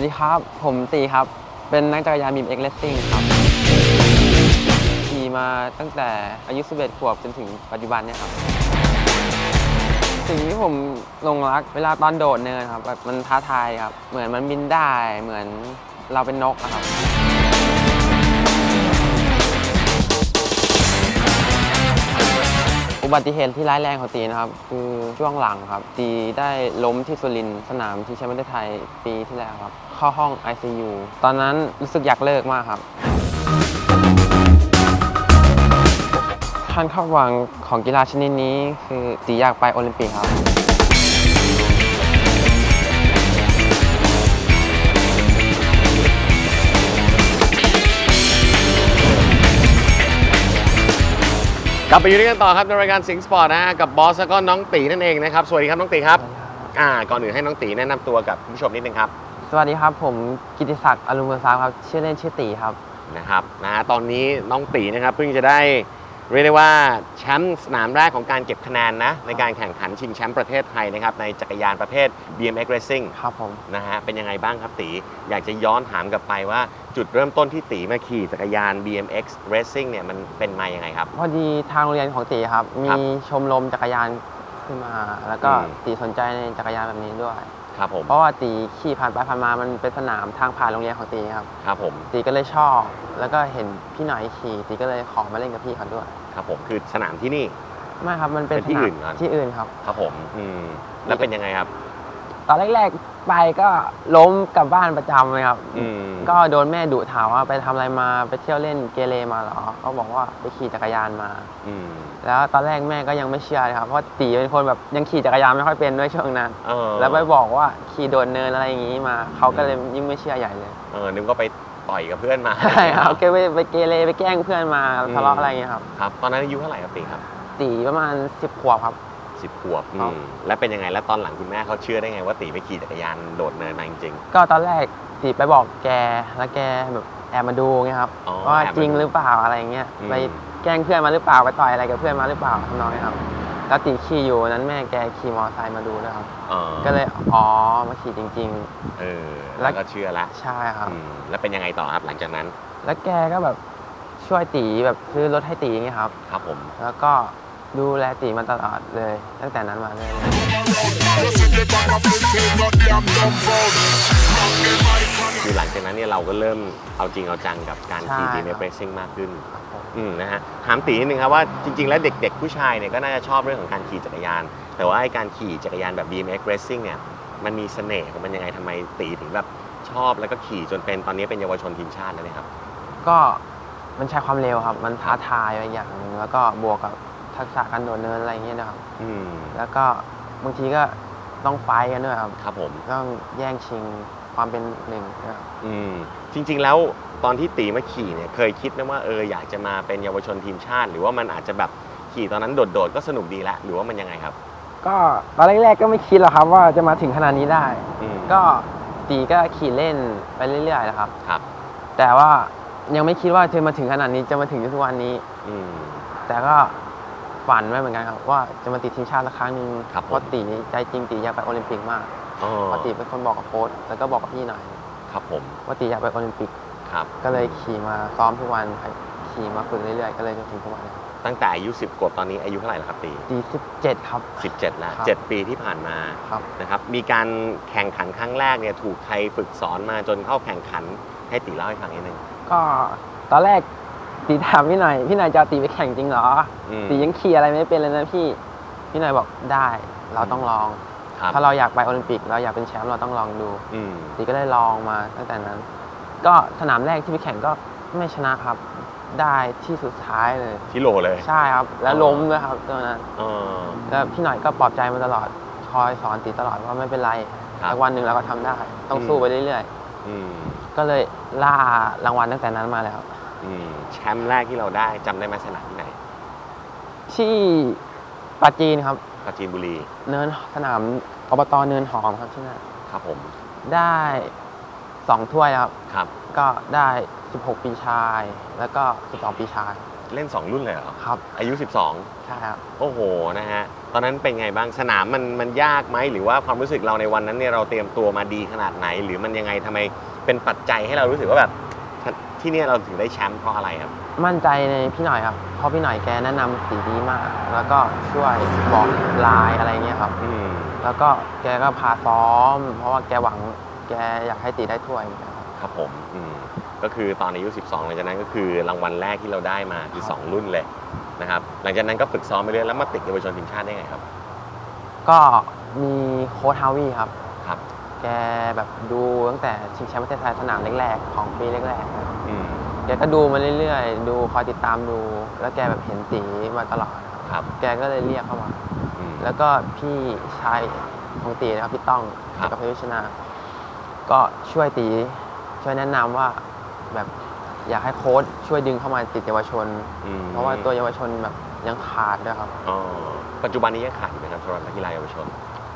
วัสดีครับ ผมตีครับ เป็นนักจักรยานบีมเอ็กเลสซิ่งครับขี่มาตั้งแต่อายุ 11 ขวบจนถึงปัจจุบันเนี่ยครับ สิ่งที่ผมลงรักเวลาตอนโดดเนินครับแบบมันท้าทายครับ เหมือนมันบินได้ เหมือนเราเป็นนกครับ อุบัติเหตุที่ร้ายแรงของตีนะครับ คือช่วงหลังครับ ตีได้ล้มที่สุรินทร์สนามที่แชมป์ประเทศไทยปีที่แล้วครับ เข้าห้อง ICU ตอนนั้นรู้สึกอยากเลิกมากครับท่านคาดหวังของกีฬาชนิดนี้ คือตีอยากไปโอลิมปิกครับ กลับไปอยู่ด้วยกันต่อครับในรายการสิงห์สปอร์ตนะฮะกับบอสแล้วก็น้องตีนั่นเองนะครับสวัสดีครับน้องตีครับอ่าก่อนอื่นให้น้องตีแนะนำตัวกับคุณผู้ชมนิดนึงครับสวัสดีครับ ผมกิติศักดิ์อรุณเมืองซาครับ ชื่อเล่นชื่อตีครับนะครับนะฮะตอนนี้น้องตีนะครับเพิ่งจะได้ เรียกได้ว่าแชมป์สนามแรกของการเก็บคะแนนนะ ในการแข่งขันชิงแชมป์ประเทศไทยนะครับในจักรยานประเภท BMX Racing ครับผมนะฮะเป็นยังไงบ้างครับตี อยากจะย้อนถามกลับไปว่าจุดเริ่มต้นที่ตีมาขี่จักรยาน BMX Racing เนี่ยมันเป็นมายังไงครับ พอดีทางโรงเรียนของตีครับครัมีบชมรมจักรยานขึ้นมา แล้วก็อืม ตีสนใจในจักรยานแบบนี้ด้วย ครับผมเพราะว่าตีขี่ผ่านไปผ่านมามันเป็นสนามทางผ่านโรงเรียนของตีครับ ครับผม ตีก็เลยชอบ แล้วก็เห็นพี่หน่อยขี่ตีก็เลยขอมาเล่นกับพี่เขาด้วย ครับผมคือสนามที่นี่ ไม่ครับมันเป็นเป็นที่สามอื่นก่อนที่อื่นครับ ครับผมอืมแล้วเป็นยังไงครับ ตอนแรกๆไปก็ล้มกลับบ้านประจำเลยครับ อืมก็โดนแม่ดุถามว่าไปทำอะไรมาไปเที่ยวเล่นเกเรมาเหรอก็บอกว่าไปขี่จักรยานมา อืมแล้วตอนแรกแม่ก็ยังไม่เชื่อเลยครับเพราะตีเป็นคนแบบยังขี่จักรยานไม่ค่อยเป็นด้วยช่วงนั้น เออแล้วไปบอกว่าขี่โดดเนินอะไรอย่างนี้มาเขาก็เลยยิ่งไม่เชื่อใหญ่เลย เออนึกว่าไป ต่อยกับเพื่อนมาใช่ครับแกไปไปเกเรไปแกล้งเพื่อนมาทะเลาะอะไรอย่างเงี้ยครับครับ ตอนนั้นอายุเท่าไหร่ครับตีครับตีประมาณ10ขวบครับสิบขวบครับอืมแล้วเป็นยังไงแล้วตอนหลังคุณแม่เขาเชื่อได้ไงว่าตีไปขี่จักรยานโดดเนินมาจริงก็ตอนแรกตีไปบอกแกแล้วแกแบบแอบมาดูไงครับอ๋อว่าแอบมาดูจริงหรือเปล่าอะไรอย่างเงี้ยอืมไปแกล้งเพื่อนมาหรือเปล่าไปต่อยอะไรกับเพื่อนมาหรือเปล่าทำนองนี้ครับ แล้วตีขี่อยู่วันนั้นแม่แกขี่มอเตอร์ไซค์มาดูด้วยครับ อ๋อก็เลยอ๋อมาขี่จริง เออแล้แล้ววก็เชื่อละๆ ใช่ครับ อืมแล้วเป็นยังไงต่อครับหลังจากนั้นแล้วแกก็แบบช่วยตีแบบซื้อรถให้ตีอย่างเงี้ยครับ ครับผมแล้วก็ดูแลตีมาตลอดเลย ตั้งแต่นั้นมาเลย คือหลังจากนั้นเนี่ยเราก็เริ่มเอาจริงเอาจังกับการขี่ใช่บีคเมรับเรซิ่งมากขึ้นครับผมอืมนะฮะถามตีนิดนึงครับว่าจริง ๆ แล้วเด็ก ๆ ผู้ชายเนี่ยก็น่าจะชอบเรื่องของการขี่จักรยาน แต่ว่าไอ้การขี่จักรยานแบบ BMX Racing เนี่ยมันมีเสน่ห์ของมันยังไงทำไมตีถึงแบบชอบแล้วก็ขี่จนเป็นตอนนี้เป็นเยาวชนทีมชาติแล้วเนี่ยครับ ก็มันใช้ความเร็วครับ มันท้าทายไปอย่างหนึงแล้วก็บวกกับทักษะการโดดเนินอะไรอย่างเงี้ยนะครับอืมแล้วก็บางทีก็ต้องไฟท์กันด้วยครับ ครับผม ต้องแย่งชิง ความเป็นหนึ่งนะครับอืมจริง ๆ แล้วตอนที่ตีมาขี่เนี่ยเคยคิดไหมว่าเอออยากจะมาเป็นเยาวชนทีมชาติ หรือว่ามันอาจจะแบบขี่ตอนนั้นโดดๆก็สนุกดีละหรือว่ามันยังไงครับ ก็ตอนแรกๆก็ไม่คิดหรอกครับว่าจะมาถึงขนาดนี้ได้ อืมก็ตีก็ขี่เล่นไปเรื่อยๆนะครับ ครับแต่ว่ายังไม่คิดว่าจะมาถึงขนาดนี้จะมาถึงทุกวันนี้ อืม แต่ก็ฝันไว้เหมือนกันครับว่าจะมาติดทีมชาติสักครั้งหนึ่งครับผม เพราะตีนี่ใจจริงตีอยากไปโอลิมปิกมาก อ๋อเพราะตีเป็นคนบอกกับโค้ชแล้วก็บอกกับพี่หน่อยครับผมว่าตีอยากไปโอลิมปิก ครับ ก็เลยขี่มาซ้อมทุกวันขี่มาฝึกเรื่อยๆ ก็เลยจนถึงทุกวันนี้ตั้งแต่อายุ 10ขวบตอนนี้อายุเท่าไหร่แล้วครับตีตีสิบเจ็ดครับ 17 แล้ว ครับ 7 ปีที่ผ่านมาครับนะครับมีการแข่งขันครั้งแรกเนี่ยถูกใครฝึกสอนมาจนเข้าแข่งขันให้ตีเล่าให้ฟังนิดนึงก็ตอนแรกตีถามพี่หน่อยพี่หน่อยจะเอาตีไปแข่งจริงเหรอ อืม ตียังขี่อะไรไม่เป็นเลยนะพี่ พี่หน่อยบอกได้ เราต้องลอง ครับถ้าเราอยากไปโอลิมปิก เราอยากเป็นแชมป์เราต้องลองดูอืมตีก็ได้ลองมาตั้งแต่นั้น ก็สนามแรกที่ไปแข่งก็ไม่ชนะครับ ได้ที่สุดท้ายเลยที่โหลเลยใช่ครับ แล้วล้มด้วยครับตัวนั้น เออ แล้วพี่หน่อยก็ปลอบใจมาตลอด คอยสอนตีตลอดว่าไม่เป็นไรครับ สักวันหนึ่งเราก็ทำได้ ต้องสู้ไปเรื่อยอืมๆ ก็เลยล่ารางวัลตั้งแต่นั้นมาแล้ว อืมแชมป์แรกที่เราได้จำได้ไหมสนามที่ไหน ที่ปราจีนครับปราจีนบุรี เนินสนามอบตเนินหอมครับที่นั่นครับผมได้สองถ้วยครับ ครับ ก็ได้ 16 ปีชาย แล้วก็ 12 ปีชาย เล่น 2 รุ่นเลยเหรอ ครับ อายุใช่ครับ12โอ้โห นะฮะ ตอนนั้นเป็นไงบ้าง สนามมันมันยากไหม หรือว่าความรู้สึกเราในวันนั้นเนี่ยเราเตรียมตัวมาดีขนาดไหน หรือมันยังไงทำไมเป็นปัจจัยให้เรารู้สึกว่าแบบ ที่เนี่ยเราถึงได้แชมป์เพราะอะไรครับ มั่นใจในพี่หน่อยครับ เพราะพี่หน่อยแกแนะนำสีดีมาก แล้วก็ช่วยบอกลายอะไรเงี้ยครับ อืมแล้วก็แกก็พาซ้อม เพราะว่าแกหวังแกอยากให้ตีได้ถ้วยเหมือนกันครับ ครับผมอืมก็คือตอนอายุ 12หลังจากนั้นก็คือรางวัลแรกที่เราได้มาคือครับ2รุ่นเลยนะครับหลังจากนั้นก็ฝึกซ้อมไปเรื่อยแล้วมาติดเยาวชนทีมชาติได้ไงครับ ก็มีโค้ชฮาวี่ครับ ครับ แกแบบดูตั้งแต่ชิงแชมป์ประเทศไทยสนามแรกๆของปีแรกๆนะครับอืมแกก็ดูมาเรื่อยๆ ดูคอยติดตามดู แล้วแกแบบเห็นตีมาตลอดครับครับแกก็เลยเรียกเข้ามา อืม แล้วก็พี่ชายของตีนะครับพี่ต้องครับ กับพยุชนา ก็ช่วยตีช่วยแนะนำว่าแบบอยากให้โค้ชช่วยดึงเข้ามาติดเยาวชน อืมเพราะว่าตัวเยาวชนแบบยังขาดด้วยครับ อ๋อปัจจุบันนี้ยังขาดอยู่ไหมครับสำหรับนักกีฬาเยาวชน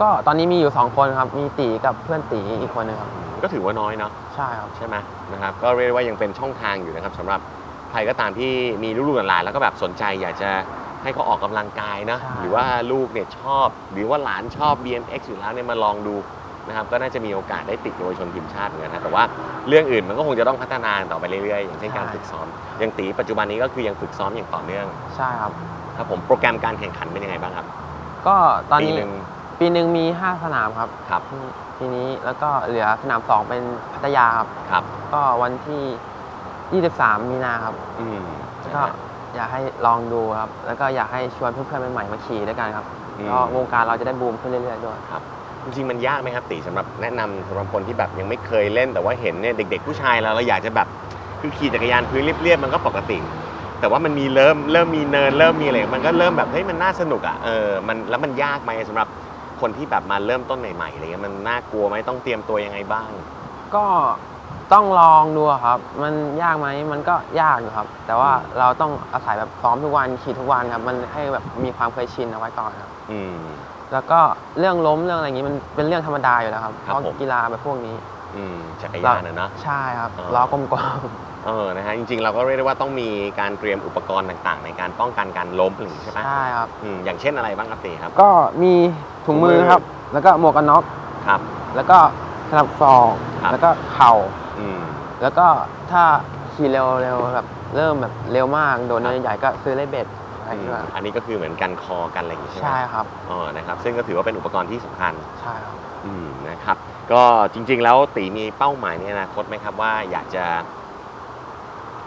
ก็ตอนนี้มีอยู่ 2 คนครับ มีตีกับเพื่อนตีอีกคนหนึงครับอืมก็ถือว่าน้อยเนาะใช่ครับ ใช่ไหมนะครับก็เรียกได้ว่ายังเป็นช่องทางอยู่นะครับสำหรับใครก็ตามที่มีลูกๆหลานๆแล้วก็แบบสนใจอยากจะให้เขาออกกำลังกายนะใช่ หรือว่าลูกเนี่ยชอบ หรือว่าหลานชอบ BMX อยู่แล้วเนี่ยมาลองดูนะครับก็น่าจะมีโอกาสได้ติดเยาวชนทีมชาติเหมือนกันนะแต่ว่าเรื่องอื่นมันก็คงจะต้องพัฒนาต่อไปเรื่อยๆอย่างเช่นการฝึกซ้อมอย่างตีปัจจุบันนี้ก็คือยังฝึกซ้อมอย่างต่อเนื่องใช่ครับ ครับผมโปรแกรมการแข่งขันเป็นยังไงบ้างครับ ก็ตอนปีนี้หนึ่ง ปีหนึ่งมี 5 สนามครับครับ ปีนี้แล้วก็เหลือสนาม2เป็นพัทยาครับ ครับ ก็วันที่ 23 มีนาครับ อืมก็อยากให้ลองดูครับ แล้วก็อยากให้ชวนเพื่อนๆใหม่ๆมาขี่ด้วยกันครับอืมก็วงการเราจะได้บูมขึ้นเรื่อยๆด้วยครับจริงๆมันยากไหมครับตีสำหรับแนะนำสำหรับคนที่แบบยังไม่เคยเล่นแต่ว่าเห็นเนี่ยเด็ก ๆ ผู้ชายเราเราอยากจะแบบคือขี่จักรยานพื้นเรียบๆมันก็ปกติ แต่ว่ามันมีเริ่มเริ่มมีเนินเริ่มมีอะไรมันก็เริ่มแบบเฮ้ยมันน่าสนุกอะเออมันแล้วมันยากไหมสำหรับ คนที่แบบมาเริ่มต้นใหม่ๆอะไรเงี้ยมันน่ากลัวไหมต้องเตรียมตัวยังไงบ้าง ก็ต้องลองดูครับ มันยากไหมมันก็ยากอยู่ครับ แต่ว่าเราต้องอาศัยแบบซ้อมทุกวันขี่ทุกวันครับ มันให้แบบมีความเคยชินเอาไว้ก่อนครับ อืม แล้วก็เรื่องล้มเรื่องอะไรอย่างนี้มันเป็นเรื่องธรรมดาอยู่แล้วครับคเพรับราะผม กีฬาแบบพวกนี้ อืมจักรยานนะเนอะใช่ครับเออล้อกลม เออนะฮะจริงๆเราก็เรียกได้ว่าต้องมีการเตรียมอุปกรณ์ต่างๆ ในการป้องกันการล้มอะไรอย่างงี้ใช่ไหมๆใช่ครับ อืมอย่างเช่นอะไรบ้างครับตีครับ ก็มีถุงมือ ครับ แล้วก็หมวกกันน็อก ครับ แล้วก็สนับศอก ครับ แล้วก็เข่า อืมแล้วก็ถ้าขี่เร็วเร็วแบบเริ่มแบบเร็วมาก โดนครับใหญ่ๆก็ซื้อเลเบ็ดอะไรอืมด้วยอันนี้ก็คือเหมือนกันคอกันอะไรอย่างงี้ใช่ไหมใช่ครับอ๋อนะครับซึ่งก็ถือว่าเป็นอุปกรณ์ที่สำคัญ ใช่ครับ อืมนะครับก็จริงๆแล้วตีมีเป้าหมายในอนาคตไหมครับว่าอยากจะ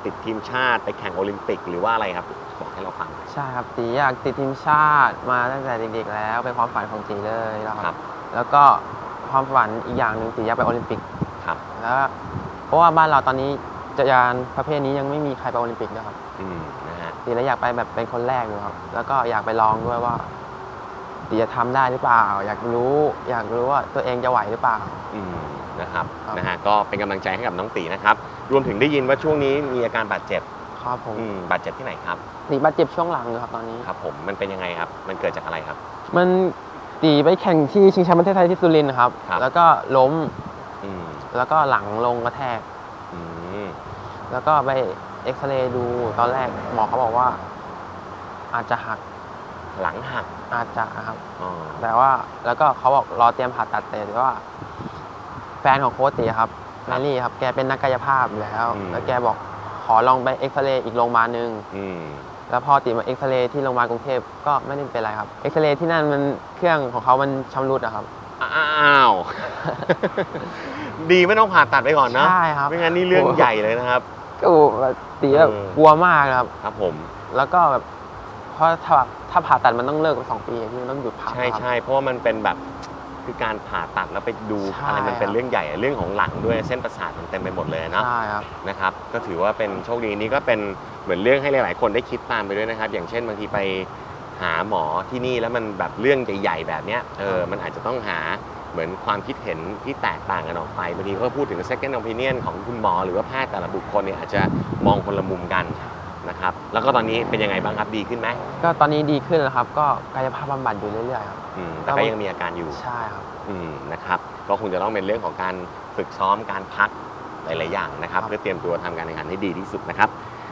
ติดทีมชาติไปแข่งโอลิมปิก หรือว่าอะไรครับ บอกให้เราฟังหน่อย ใช่ครับตีอยากติดทีมชาติมาตั้งแต่เด็กๆแล้วเป็นความฝันของตีเลยแล้วคครัรับ บ แล้วก็ความฝันอีกอย่างหนึ่งตีอยากไปโอลิมปิกครับแล้วเพราะว่าบ้านเราตอนนี้จักรยานประเภทนี้ยังไม่มีใครไปโอลิมปิกด้วยครับอืมนะฮะตีเลยอยากไปแบบเป็นคนแรกอยู่ครับแล้วก็อยากไปลองด้วยว่า ตีจะทำได้หรือเปล่า อยากรู้อยากรู้ว่าตัวเองจะไหวหรือเปล่า อืมนะครับครับ นะฮะก็เป็นกำลังใจให้กับน้องตีนะครับ รวมถึงได้ยินว่าช่วงนี้มีอาการบาดเจ็บครับผมอืมบาดเจ็บที่ไหนครับตีบาดเจ็บช่วงหลังอยู่ครับตอนนี้ ครับ ผมมันเป็นยังไงครับ มันเกิดจากอะไรครับ มันตีไปแข่งที่ชิงแชมป์ประเทศไทยที่สุรินทร์ครับ ครับ แล้วก็ล้มอืมแล้วก็หลังลงกระแทก อืมแล้วก็ไปเอ็กซเรย์ดูตอนแรกหมอเขาบอกว่า อาจจะหัก หลังหักอาจจะครับ อ๋อแต่ว่าแล้วก็เขาบอกรอเตรียมผ่าตัดแต่ว่า แฟนของโค้ชตีครับแมรี่ครับ แกเป็นนักกายภาพอยู่แล้ว แล้วแกบอกขอลองไปเอ็กซเรย์อีกโรงพยาบาลหนึ่งอืมแล้วพอตีมาเอ็กซเรย์ที่โรงพยาบาลกรุงเทพก็ไม่ได้เป็นไรครับเอ็กซเรย์ที่นั่นมันเครื่องของเขามันชำรุดอะครับ อ้าว ดีไม่ต้องผ่าตัดไปก่อนนะใช่ครับ ไม่งั้นนี่เรื่องใหญ่เลยนะครับ ก็แบบตีแบบเออกลัวมากครับ ครับผม แล้วก็แบบเพ ราะถ้าถ้าผ่าตัดมันต้องเลิกไปสองปีพี่มันต้องหยุดผ่าใช่ครับใช่เพราะว่ามันเป็นแบบคือการผ่าตัดแล้วไปดูใช่อะไรมันเป็นครับเรื่องใหญ่อะเรื่องของหลังด้วยเส้นประสาทมันเต็มไปหมดเลยเนาะใช่ครับนะครับ ก็ถือว่าเป็นโชคดีนี้ก็เป็นเหมือนเรื่องให้หลาย ๆ คนได้คิดตามไปด้วยนะครับ อย่างเช่นบางทีไปหาหมอที่นี่แล้วมันแบบเรื่องใหญ่ ๆ แบบเนี้ยเออมันอาจจะต้องหาเหมือนความคิดเห็นที่แตกต่างกันออกไปบางทีก็พูดถึง second opinion ของคุณหมอ หรือว่าแพทย์แต่ละบุคคลเนี่ยอาจจะมองคนละมุมกัน นะครับ แล้วก็ตอนนี้เป็นยังไงบ้างครับดีขึ้นไหมก็ตอนนี้ดีขึ้นแล้วครับ ก็กายภาพบำบัดอยู่เรื่อยๆครับอืมแต่ก็ยังมีอาการอยู่ใช่ครับ อืมนะครับก็คงจะต้องเป็นเรื่องของการฝึกซ้อมการพักหลายๆอย่างนะครับครับ เพื่อเตรียมตัวทำการแข่งขันให้ดีที่สุดนะครับ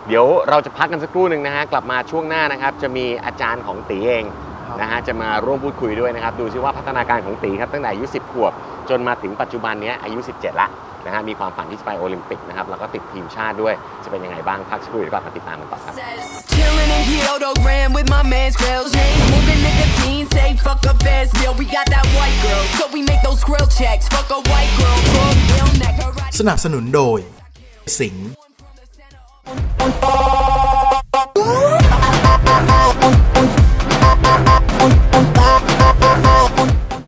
เดี๋ยวเราจะพักกันสักครู่หนึ่งนะฮะกลับมาช่วงหน้านะครับ จะมีอาจารย์ของตีเองครับนะฮะจะมาร่วมพูดคุยด้วยนะครับ ดูซิว่าพัฒนาการของตีครับตั้งแต่อายุ10ขวบจนมาถึงปัจจุบันเนี้ยอายุ 17ละ นะฮะมีความฝันที่จะไปโอลิมปิกนะครับแล้วก็ติดทีมชาติด้วยจะเป็นยังไงบ้างพักสักครู่เดี๋ยวกลับมาติดตามกันต่อครับ Chillin' in Kyoto Grand with my man's grills. Chains moving nicotine, say fuck a fast bill. We got that white girl, so we make those grill checks. Fuck a white girl, fuck ill neck, her right สนับสนุนโดย สิงห์